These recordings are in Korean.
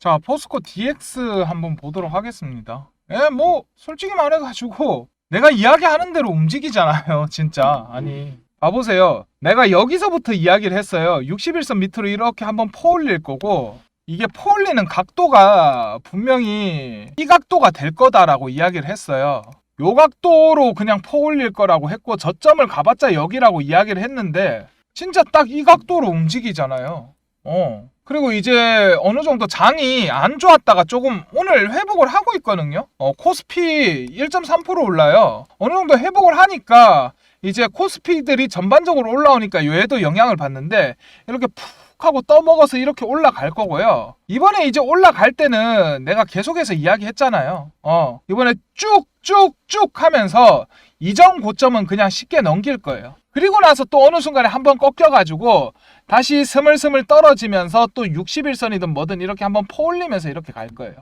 자, 포스코 DX 한번 보도록 하겠습니다. 예, 뭐, 솔직히 말해가지고, 내가 이야기하는 대로 움직이잖아요, 진짜. 아니, 봐보세요. 내가 여기서부터 이야기를 했어요. 61선 밑으로 이렇게 한번 퍼올릴 거고, 이게 퍼올리는 각도가 분명히 이 각도가 될 거다라고 이야기를 했어요. 요 각도로 그냥 퍼올릴 거라고 했고, 저점을 가봤자 여기라고 이야기를 했는데, 진짜 딱 이 각도로 움직이잖아요. 어. 그리고 이제 어느 정도 장이 안 좋았다가 조금 오늘 회복을 하고 있거든요. 어, 코스피 1.3% 올라요. 어느 정도 회복을 하니까 이제 코스피들이 전반적으로 올라오니까 얘도 영향을 받는데 이렇게 푹 하고 떠먹어서 이렇게 올라갈 거고요. 이번에 이제 올라갈 때는 내가 계속해서 이야기했잖아요. 어, 이번에 쭉쭉쭉 하면서 이전 고점은 그냥 쉽게 넘길 거예요. 그리고 나서 또 어느 순간에 한 번 꺾여가지고 다시 스물스물 떨어지면서 또 61선이든 뭐든 이렇게 한번 퍼올리면서 이렇게 갈 거예요.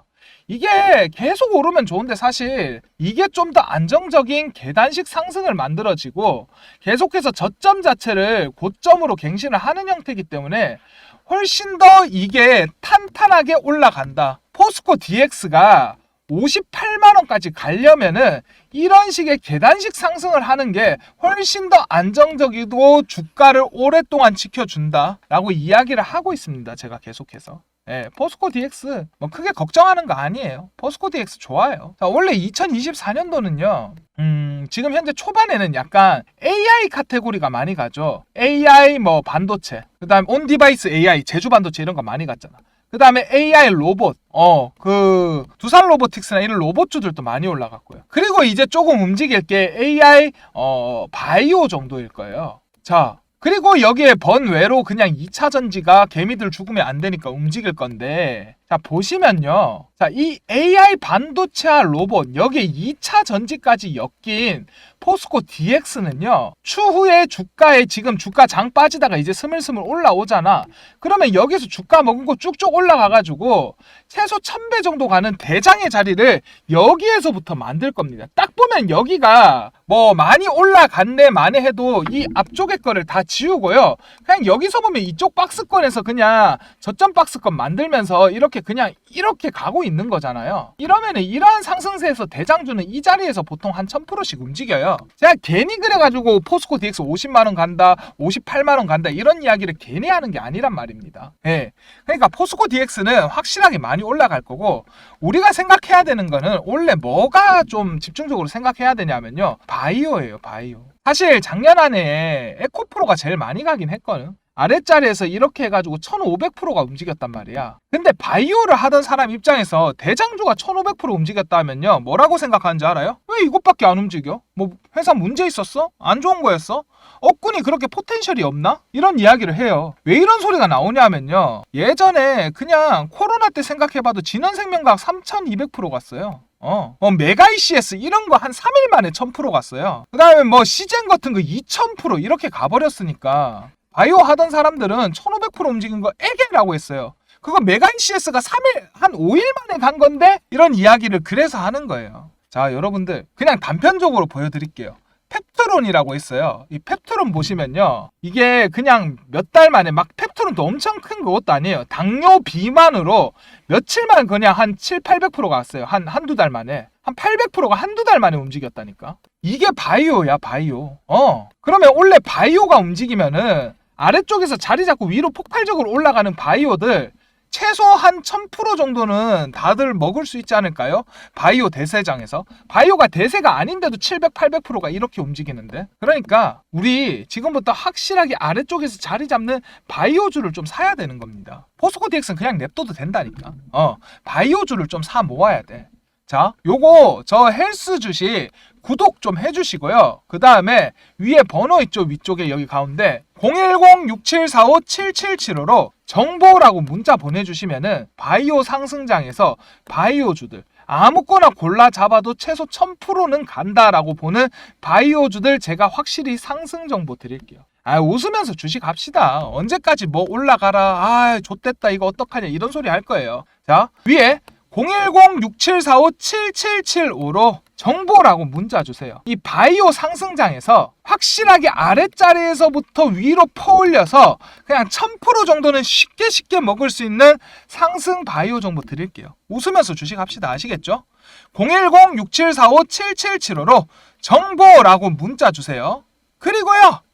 이게 계속 오르면 좋은데 사실 이게 좀 더 안정적인 계단식 상승을 만들어지고 계속해서 저점 자체를 고점으로 갱신을 하는 형태이기 때문에 훨씬 더 이게 탄탄하게 올라간다. 포스코 DX가 58만 원까지 가려면은 이런 식의 계단식 상승을 하는 게 훨씬 더 안정적이고 주가를 오랫동안 지켜준다라고 이야기를 하고 있습니다. 제가 계속해서. 예, 포스코 DX 뭐 크게 걱정하는 거 아니에요. 포스코 DX 좋아요. 자, 원래 2024년도는요. 음, 지금 현재 초반에는 약간 AI 카테고리가 많이 가죠. AI 뭐 반도체, 그다음 온 디바이스 AI 제주 반도체 이런 거 많이 갔잖아. 그 다음에 AI 로봇, 어, 그, 두산 로보틱스나 이런 로봇주들도 많이 올라갔고요. 그리고 이제 조금 움직일 게 AI, 어, 바이오 정도일 거예요. 자, 그리고 여기에 번외로 그냥 2차 전지가 개미들 죽으면 안 되니까 움직일 건데, 자, 보시면요. 자, 이 AI 반도체와 로봇, 여기에 2차 전지까지 엮인 포스코 DX는요, 추후에 주가에 지금 주가 장 빠지다가 이제 스물스물 올라오잖아. 그러면 여기서 주가 먹은 거 쭉쭉 올라가가지고 최소 1000배 정도 가는 대장의 자리를 여기에서부터 만들 겁니다. 딱 보면 여기가 뭐 많이 올라갔네 만에 해도 이 앞쪽의 거를 다 지우고요. 그냥 여기서 보면 이쪽 박스권에서 그냥 저점 박스권 만들면서 이렇게 그냥 이렇게 가고 있는 거잖아요. 이러면은 이러한 상승세에서 대장주는 이 자리에서 보통 한 1000%씩 움직여요. 제가 괜히 그래가지고 포스코 DX 50만원 간다, 58만원 간다 이런 이야기를 괜히 하는 게 아니란 말입니다. 예. 그러니까 포스코 DX는 확실하게 많이 올라갈 거고 우리가 생각해야 되는 거는 원래 뭐가 좀 집중적으로 생각해야 되냐면요. 바이오예요, 바이오. 사실 작년 안에 에코프로가 제일 많이 가긴 했거든. 아랫자리에서 이렇게 해가지고 1500%가 움직였단 말이야. 근데 바이오를 하던 사람 입장에서 대장주가 1500% 움직였다면요. 뭐라고 생각하는지 알아요? 왜 이것밖에 안 움직여? 뭐 회사 문제 있었어? 안 좋은 거였어? 업군이 그렇게 포텐셜이 없나? 이런 이야기를 해요. 왜 이런 소리가 나오냐면요. 예전에 그냥 코로나 때 생각해봐도 진원생명과학 3200% 갔어요. 어, 어, 메가 ECS 이런 거 한 3일 만에 1000% 갔어요. 그 다음에 뭐 시젠 같은 거 2000% 이렇게 가버렸으니까 바이오 하던 사람들은 1500% 움직인 거 에게라고 했어요. 그거 메가 ECS가 3일, 한 5일 만에 간 건데 이런 이야기를 그래서 하는 거예요. 자, 여러분들 그냥 단편적으로 보여드릴게요. 펩트론이라고 있어요. 이 펩트론 보시면요. 이게 그냥 몇 달 만에 막 펩트론도 엄청 큰 것도 아니에요. 당뇨 비만으로 며칠만 그냥 한 7, 800%가 왔어요. 한 한두 달 만에. 한 800%가 한두 달 만에 움직였다니까. 이게 바이오야, 바이오. 어. 그러면 원래 바이오가 움직이면은 아래쪽에서 자리 잡고 위로 폭발적으로 올라가는 바이오들 최소 한 1000% 정도는 다들 먹을 수 있지 않을까요? 바이오 대세장에서. 바이오가 대세가 아닌데도 700, 800%가 이렇게 움직이는데. 그러니까 우리 지금부터 확실하게 아래쪽에서 자리 잡는 바이오주를 좀 사야 되는 겁니다. 포스코 DX는 그냥 냅둬도 된다니까. 어, 바이오주를 좀 사 모아야 돼. 자, 요거 저 헬스 주식 구독 좀 해주시고요. 그 다음에 위에 번호 있죠? 위쪽에 여기 가운데 010-6745-7775로 정보라고 문자 보내주시면은 바이오 상승장에서 바이오주들 아무거나 골라 잡아도 최소 1000%는 간다라고 보는 바이오주들 제가 확실히 상승 정보 드릴게요. 아 웃으면서 주식 합시다. 언제까지 뭐 올라가라. 아 좋댔다 이거 어떡하냐 이런 소리 할 거예요. 자 위에 010-6745-7775로 정보라고 문자 주세요. 이 바이오 상승장에서 확실하게 아랫자리에서부터 위로 퍼올려서 그냥 1000% 정도는 쉽게 쉽게 먹을 수 있는 상승 바이오 정보 드릴게요. 웃으면서 주식합시다. 아시겠죠? 010-6745-7775로 정보라고 문자 주세요. 그리고요.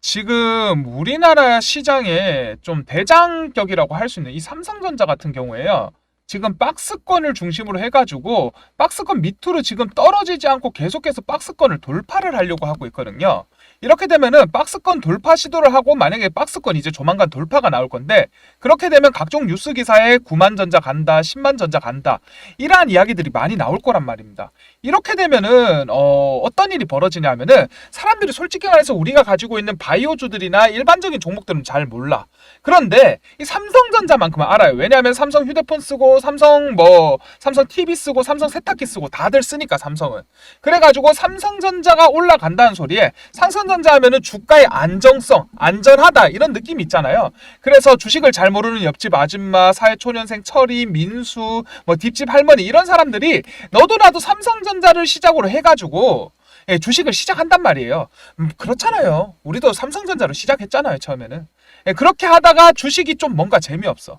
지금 우리나라 시장에 좀 대장격이라고 할 수 있는 이 삼성전자 같은 경우에요. 지금 박스권을 중심으로 해가지고 박스권 밑으로 지금 떨어지지 않고 계속해서 박스권을 돌파를 하려고 하고 있거든요. 이렇게 되면은 박스권 돌파 시도를 하고 만약에 박스권 이제 조만간 돌파가 나올 건데 그렇게 되면 각종 뉴스 기사에 9만 전자 간다, 10만 전자 간다 이러한 이야기들이 많이 나올 거란 말입니다. 이렇게 되면은 어, 어떤 일이 벌어지냐면은 사람들이 솔직히 말해서 우리가 가지고 있는 바이오주들이나 일반적인 종목들은 잘 몰라. 그런데 이 삼성전자만큼은 알아요. 왜냐하면 삼성 휴대폰 쓰고 삼성 뭐 삼성 TV 쓰고 삼성 세탁기 쓰고 다들 쓰니까 삼성은. 그래가지고 삼성전자가 올라간다는 소리에 삼성전자 하면은 주가의 안정성, 안전하다 이런 느낌이 있잖아요. 그래서 주식을 잘 모르는 옆집 아줌마, 사회초년생 철이, 민수, 뭐 뒷집 할머니 이런 사람들이 너도 나도 삼성전자를 시작으로 해가지고 예, 주식을 시작한단 말이에요. 음, 그렇잖아요. 우리도 삼성전자로 시작했잖아요, 처음에는. 예, 그렇게 하다가 주식이 좀 뭔가 재미없어.